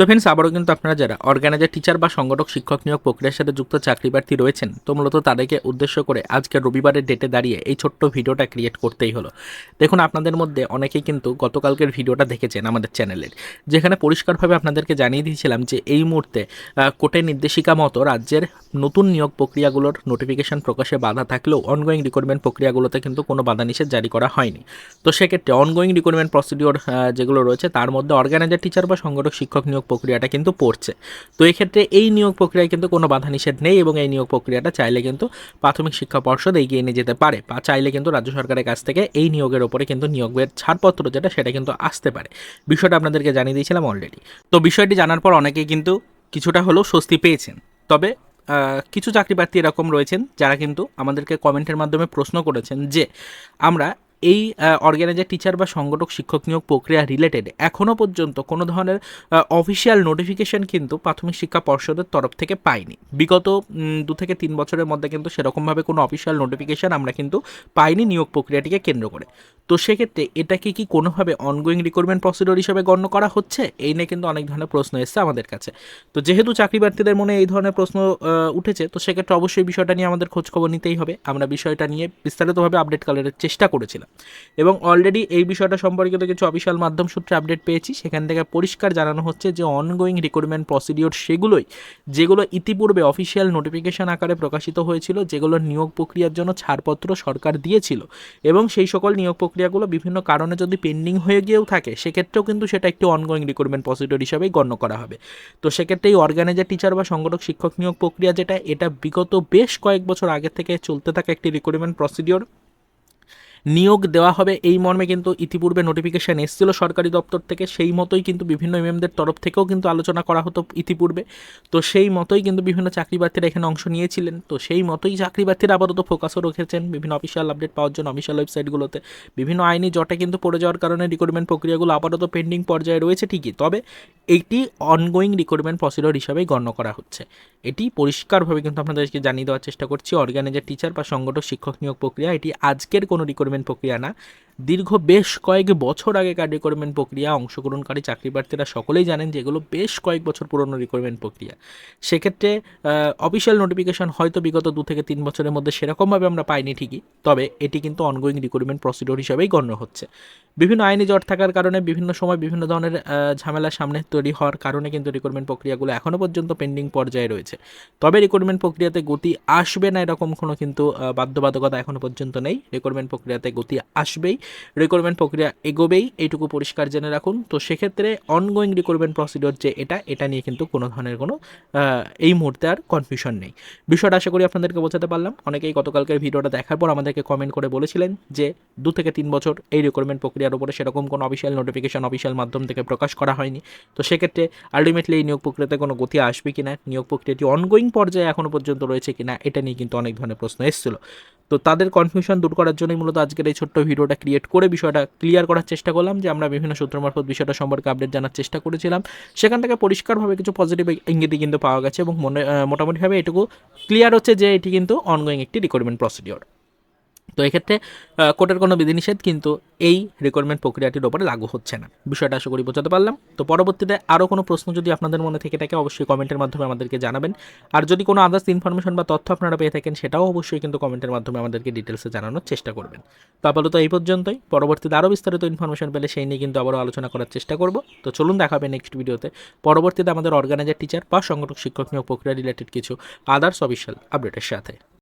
তো ফ্রেন্ডস আবারও কিন্তু আপনারা যারা অর্গানাইজার টিচার বা সংগঠক, শিক্ষক নিয়োগ প্রক্রিয়ার সাথে যুক্ত চাকরি প্রার্থী রয়েছেন, তো মূলত তাদেরকে উদ্দেশ্য করে আজকে রবিবারের ডেটে দাঁড়িয়ে এই ছোট্ট ভিডিওটা ক্রিয়েট করতেই হলো। দেখুন, আপনাদের মধ্যে অনেকেই কিন্তু গতকালকের ভিডিওটা দেখেছেন আমাদের চ্যানেলের যেখানে পরিষ্কারভাবে আপনাদেরকে জানিয়ে দিয়েছিলাম যে এই মুহূর্তে কোর্টের নির্দেশিকা মতো রাজ্যের নতুন নিয়োগ প্রক্রিয়াগুলোর নোটিফিকেশন প্রকাশে বাধা থাকলেও অনগোয়িং রিক্রুটমেন্ট প্রক্রিয়াগুলোতে কিন্তু কোনো বাধা নিষেধ জারি করা হয়নি। তো সেক্ষেত্রে অনগোয়িং রিক্রুটমেন্ট প্রসিডিওর যেগুলো রয়েছে, তার মধ্যে অর্গানাইজার টিচার বা সংগঠক, শিক্ষক নিয়োগ প্রক্রিয়াটা কিন্তু পড়ছে। তো এক্ষেত্রে এই নিয়োগ প্রক্রিয়ায় কিন্তু কোনো বাধা নিষেধ নেই এবং এই নিয়োগ প্রক্রিয়াটা চাইলে কিন্তু প্রাথমিক শিক্ষা পর্ষদ এগিয়ে নিয়ে যেতে পারে বা চাইলে কিন্তু রাজ্য সরকারের কাছ থেকে এই নিয়োগের ওপরে কিন্তু নিয়োগের ছাড়পত্র যেটা সেটা কিন্তু আসতে পারে। বিষয়টা আপনাদেরকে জানিয়ে দিয়েছিলাম অলরেডি তো বিষয়টি জানার পর অনেকেই কিন্তু কিছুটা হলেও স্বস্তি পেয়েছেন। তবে কিছু চাকরি প্রার্থী এরকম রয়েছেন যারা কিন্তু আমাদেরকে কমেন্টের মাধ্যমে প্রশ্ন করেছেন যে, আমরা এই অর্গানাইজার টিচার বা সংগঠক, শিক্ষক নিয়োগ প্রক্রিয়া রিলেটেড এখনও পর্যন্ত কোনো ধরনের অফিসিয়াল নোটিফিকেশন কিন্তু প্রাথমিক শিক্ষা পর্ষদের তরফ থেকে পাইনি। বিগত দু থেকে তিন বছরের মধ্যে কিন্তু সেরকমভাবে কোনো অফিসিয়াল নোটিফিকেশন আমরা কিন্তু পাইনি নিয়োগ প্রক্রিয়াটিকে কেন্দ্র করে। তো সেক্ষেত্রে এটাকে কি কোনোভাবে অনগোয়িং রিক্রুটমেন্ট প্রসিডিওর হিসেবে গণ্য করা হচ্ছে? এই নিয়ে কিন্তু অনেক ধরনের প্রশ্ন এসছে আমাদের কাছে। তো যেহেতু চাকরি প্রার্থীদের মনে এই ধরনের প্রশ্ন উঠেছে, তো সেক্ষেত্রে অবশ্যই বিষয়টা নিয়ে আমাদের খোঁজখবর নিতেই হবে। আমরা বিষয়টা নিয়ে বিস্তারিতভাবে আপডেট কালের চেষ্টা করেছিলাম। এবং অলরেডি এই বিষয়টা সম্পর্কিত কিছু অফিসিয়াল মাধ্যম সূত্রে আপডেট পেয়েছি। সেখান থেকে পরিষ্কার জানানো হচ্ছে যে অনগোয়িং রিক্রুটমেন্ট প্রসিডিওর সেগুলোই, যেগুলো ইতিপূর্বে অফিসিয়াল নোটিফিকেশন আকারে প্রকাশিত হয়েছিল, যেগুলো নিয়োগ প্রক্রিয়ার জন্য ছাড়পত্র সরকার দিয়েছিল এবং সেই সকল নিয়োগ প্রক্রিয়াগুলো বিভিন্ন কারণে যদি পেন্ডিং হয়ে গিয়েও থাকে, সেক্ষেত্রেও কিন্তু সেটা একটি অনগোয়িং রিক্রুটমেন্ট প্রসিডিওর হিসাবেই গণ্য করা হবে। তো সেক্ষেত্রে এই অর্গানাইজার টিচার বা সংগঠক, শিক্ষক নিয়োগ প্রক্রিয়া যেটা, এটা বিগত বেশ কয়েক বছর আগে থেকে চলতে থাকা একটি রিক্রুটমেন্ট প্রসিডিওর নিয়োগ দেওয়া হবে। এই মর্মে কিন্তু ইতিপূর্বে নোটিফিকেশান এসেছিল সরকারি দপ্তর থেকে। সেই মতোই কিন্তু বিভিন্ন এমএমদের তরফ থেকেও কিন্তু আলোচনা করা হতো ইতিপূর্বে। তো সেই মতোই কিন্তু বিভিন্ন চাকরি প্রার্থীরা এখানে অংশ নিয়েছিলেন। তো সেই মতোই চাকরি প্রার্থীরা আপাতত ফোকাসও রেখেছেন বিভিন্ন অফিসিয়াল আপডেট পাওয়ার জন্য অফিসিয়াল ওয়েবসাইটগুলোতে বিভিন্ন আইনি জটে কিন্তু পড়ে যাওয়ার কারণে রিক্রুটমেন্ট প্রক্রিয়াগুলো আপাতত পেন্ডিং পর্যায়ে রয়েছে ঠিকই। তবে এটি অনগোয়িং রিক্রুটমেন্ট প্রসিডিওর হিসাবেই গণ্য করা হচ্ছে। এটি পরিষ্কারভাবে কিন্তু আপনাদেরকে জানিয়ে দেওয়ার চেষ্টা করছি। অর্গানাইজার টিচার বা সংগঠক শিক্ষক নিয়োগ প্রক্রিয়া, এটি আজকের কোনো রিক্রুটমেন্ট প্রক্রিয়া না দীর্ঘ বেশ কয়েক বছর আগেকার রিক্রুটমেন্ট প্রক্রিয়া, অংশগ্রহণকারী চাকরি প্রার্থীরা সকলেই জানেন যে এগুলো বেশ কয়েক বছর পুরনো রিক্রুটমেন্ট প্রক্রিয়া। সেক্ষেত্রে অফিসিয়াল নোটিফিকেশন হয়তো বিগত দু থেকে তিন বছরের মধ্যে সেরকমভাবে আমরা পাইনি ঠিকই, তবে এটি কিন্তু অনগোয়িং রিক্রুটমেন্ট প্রসিডিওর হিসাবেই গণ্য হচ্ছে। বিভিন্ন আইনি জট থাকার কারণে বিভিন্ন সময় বিভিন্ন ধরনের ঝামেলা সামনে তৈরি হওয়ার কারণে কিন্তু রিক্রুটমেন্ট প্রক্রিয়াগুলো এখনও পর্যন্ত পেন্ডিং পর্যায়ে রয়েছে। তবে রিক্রুটমেন্ট প্রক্রিয়াতে গতি আসবে না এরকম কোনো কিন্তু বাধ্যবাধকতা এখনও পর্যন্ত নেই। রিক্রুটমেন্ট প্রক্রিয়াতে গতি আসবেই। রিক্রুটমেন্ট প্রক্রিয়া এগোবেই, এইটুকু পরিষ্কার জেনে রাখুন। তো সেক্ষেত্রে অনগোয়িং রিক্রুটমেন্ট প্রসিডিওর যে এটা এটা নিয়ে কিন্তু কোনো ধরনের কোনো এই মুহূর্তে আর কনফিউশন নেই। বিষয়টা আশা করি আপনাদেরকে বোঝাতে পারলাম। অনেকেই গতকালকের ভিডিওটা দেখার পর আমাদেরকে কমেন্ট করে বলেছিলেন যে, দু থেকে তিন বছর এই রিক্রুটমেন্ট প্রক্রিয়ার উপরে সেরকম কোনো অফিসিয়াল নোটিফিকেশন অফিসিয়াল মাধ্যম থেকে প্রকাশ করা হয়নি। তো সেক্ষেত্রে আলটিমেটলি এই নিয়োগ প্রক্রিয়াতে কোনো গতি আসবে কিনা, নিয়োগ প্রক্রিয়াটি অনগোয়িং পর্যায়ে এখনও পর্যন্ত রয়েছে কিনা, এটা নিয়ে কিন্তু অনেক ধরনের প্রশ্ন এসেছিল। তো তাদের কনফিউশন দূর করার জন্যই মূলত আজকের এই ছোট্ট ভিডিওটা ক্রিয়েট করে বিষয়টা ক্লিয়ার করার চেষ্টা করলাম যে আমরা বিভিন্ন সূত্র মারফত বিষয়টা সম্পর্কে আপডেট জানার চেষ্টা করেছিলাম। সেখান থেকে পরিষ্কারভাবে কিছু পজিটিভ ইঙ্গিতই কিন্তু পাওয়া গেছে এবং মনে মোটামুটিভাবে এটুকু ক্লিয়ার হচ্ছে যে এটি কিন্তু অনগোয়িং একটি রিক্রুটমেন্ট প্রসিডিওর তো এক্ষেত্রে কোর্টের কোনো বিধিনিষেধ, কিন্তু এই রিক্রুটমেন্ট প্রক্রিয়াটির ওপরে লাগু হচ্ছে না। বিষয়টা আশা করি বোঝাতে পারলাম। তো পরবর্তীতে আরও কোনো প্রশ্ন যদি আপনাদের মনে থেকে থাকে, অবশ্যই কমেন্টের মাধ্যমে আমাদেরকে জানাবেন। আর যদি কোনো আদার্স ইনফরমেশন বা তথ্য আপনারা পেয়ে থাকেন, সেটাও অবশ্যই কিন্তু কমেন্টের মাধ্যমে আমাদেরকে ডিটেলসে জানানোর চেষ্টা করবেন। তো আপাতত এই পর্যন্তই। পরবর্তীতে আরও বিস্তারিত ইনফরমেশন পেলে সেই নিয়ে কিন্তু আবারও আলোচনা করার চেষ্টা করব। তো চলুন দেখা হবে নেক্সট ভিডিওতে পরবর্তীতে আমাদের অর্গানাইজার টিচার বা সংগঠক, শিক্ষক নিয়োগ প্রক্রিয়া রিলেটেড কিছু আদার্স অফিসিয়াল আপডেটের সাথে।